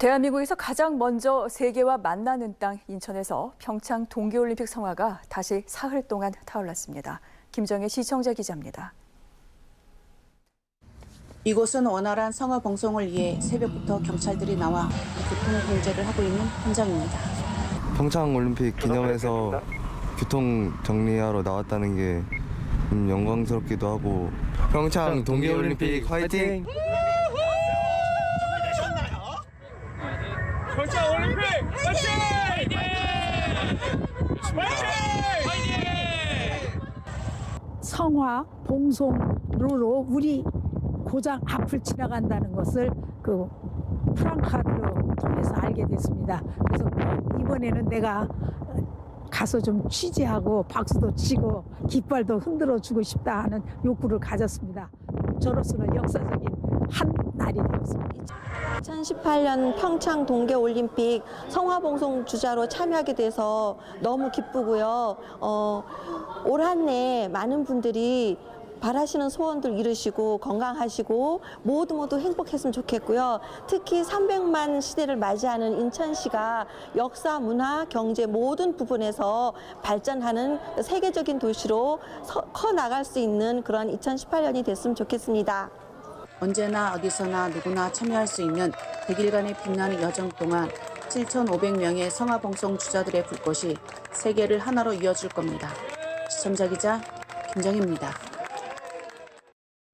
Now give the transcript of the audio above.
대한민국에서 가장 먼저 세계와 만나는 땅 인천에서 평창 동계올림픽 성화가 다시 사흘 동안 타올랐습니다. 김정혜 시청자 기자입니다. 이곳은 원활한 성화 봉송을 위해 새벽부터 경찰들이 나와 교통 통제를 하고 있는 현장입니다. 평창 올림픽 기념해서 교통 정리하러 나왔다는 게 음, 영광스럽기도 하고 평창 동계올림픽 화이팅! 평창 올림픽 화이팅! 화이팅! 성화 봉송로로 우리 고장 앞을 지나간다는 것을 그 프랑카드로 통해서 알게 됐습니다. 그래서 이번에는 내가 가서 좀 취재하고 박수도 치고 깃발도 흔들어 주고 싶다 하는 욕구를 가졌습니다. 저로서는 역사적인 한 날이 되었습니다. 2018년 평창 동계올림픽 성화봉송 주자로 참여하게 돼서 너무 기쁘고요. 어, 올 한 해 많은 분들이 바라시는 소원들 이루시고 건강하시고 모두 모두 행복했으면 좋겠고요. 특히 300만 시대를 맞이하는 인천시가 역사, 문화, 경제 모든 부분에서 발전하는 세계적인 도시로 서- 커 나갈 수 있는 그런 2018년이 됐으면 좋겠습니다. 언제나 어디서나 누구나 참여할 수 있는 100일간의 빛나는 여정 동안 7,500명의 성화 봉송 주자들의 불꽃이 세계를 하나로 이어줄 겁니다. 시청자 기자 김정희입니다.